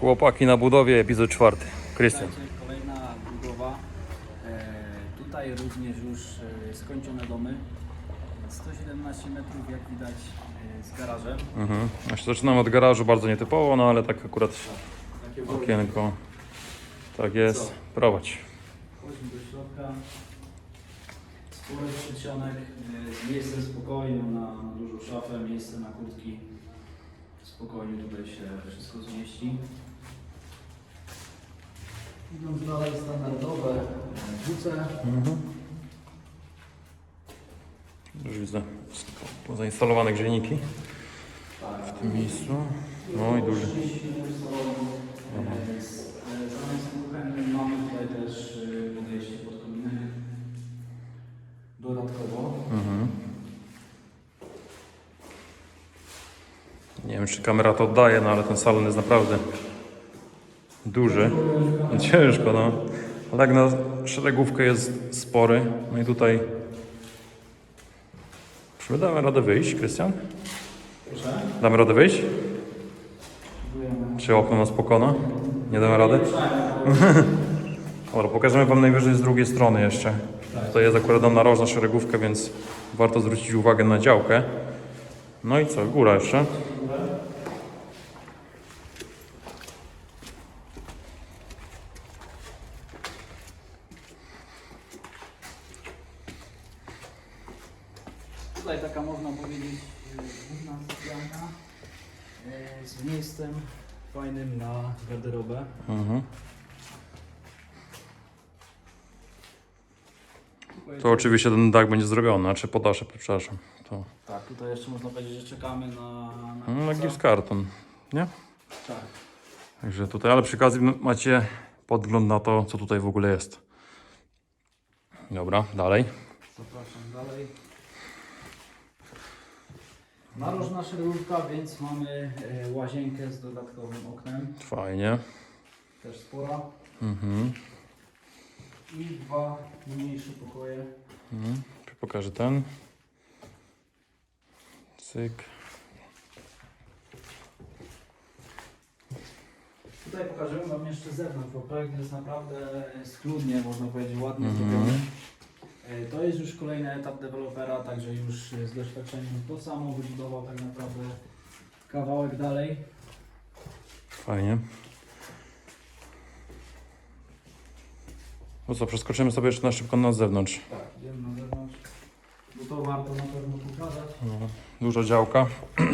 Chłopaki na budowie, epizod czwarty. Krystian. Kolejna budowa. E, tutaj również już e, skończone domy. 117 metrów, jak widać, e, z garażem. Mhm. Ja się zaczynam od garażu, bardzo nietypowo, no ale tak akurat Takie wolne. okienko. Tak jest. Prowadź. Chodźmy do środka. Spory przedsionek e, z miejscem spokojnym na, na dużą szafę, miejsce na kurtki. Spokojnie tutaj się wszystko zmieści. Idąc dalej standardowe e, WC. Już widzę zainstalowane grzejniki Tak. w tym miejscu. No i duży. Z zamysłem kuchennym mamy tutaj też Nie wiem, czy kamera to oddaje, no ale ten salon jest naprawdę duży. Ciężko, no. Ale jak na szeregówkę jest spory, no i tutaj... Czy my damy radę wyjść, Krystian? Proszę. Damy radę wyjść? Czy okno nas pokona? Nie damy rady? Dobra, pokażemy Wam najwyżej z drugiej strony jeszcze. Tutaj jest akurat tam narożna szeregówka, więc warto zwrócić uwagę na działkę. No i co, góra jeszcze. Tutaj taka można powiedzieć y, główna sypialnia y, z miejscem fajnym na garderobę. Mhm. To oczywiście ten dach będzie zrobiony, znaczy podasze, przepraszam. To Tak, tutaj jeszcze można powiedzieć, że czekamy na... no, na gips karton, nie? Tak. Także tutaj, ale przy okazji macie podgląd na to, co tutaj w ogóle jest. Dobra, dalej. Zapraszam dalej. Narożna szeregówka, więc mamy e, łazienkę z dodatkowym oknem. Fajnie. Też spora. Mhm. I dwa mniejsze pokoje. Mhm. Pokażę ten. Cyk. Tutaj pokażemy Wam jeszcze zewnątrz, bo projekt jest naprawdę schludnie, można powiedzieć, ładnie Mhm. zrobiony. To jest już kolejny etap dewelopera, także już z doświadczeniem to samo wybudował tak naprawdę kawałek dalej. Fajnie. No co, przeskoczymy sobie jeszcze na szybko na zewnątrz. Tak, idziemy na zewnątrz, bo to warto na pewno pokazać. No, Duża działka.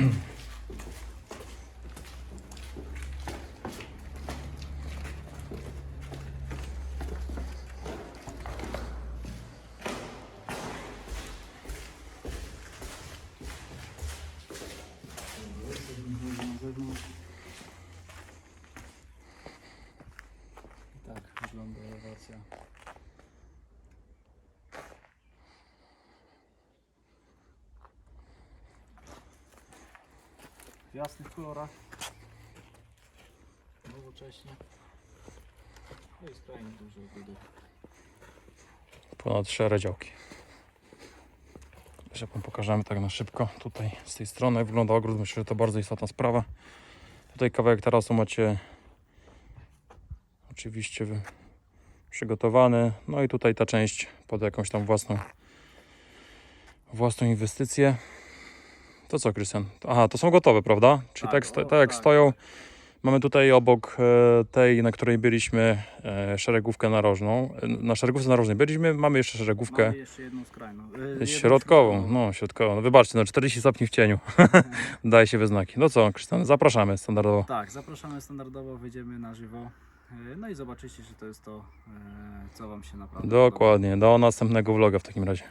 Tak wygląda elewacja. W jasnych kolorach. Nowocześnie. No i skrajnie duży budów. Ponad cztery działki. Jeszcze Wam pokażemy tak na szybko. Tutaj z tej strony jak wygląda ogród. Myślę, że to bardzo istotna sprawa. Tutaj kawałek tarasu macie oczywiście przygotowany. No i tutaj ta część pod jakąś tam własną własną inwestycję. To co, Krystian? Aha, to są gotowe, prawda? Czyli Tak, tak, sto, o, tak jak tak. stoją. Mamy tutaj obok e, tej, na której byliśmy, e, szeregówkę narożną. E, Na szeregówce narożnej byliśmy, mamy jeszcze szeregówkę Mamy jeszcze jedną skrajną. jedną środkową. środkową. No, środkową. No, wybaczcie, no 40 stopni w cieniu. Daje się we znaki. No co, Krystian, zapraszamy standardowo. Tak, zapraszamy standardowo, wyjdziemy na żywo. Y, No i zobaczycie, że to jest to, y, co Wam się naprawdę. Dokładnie. Do następnego vloga w takim razie.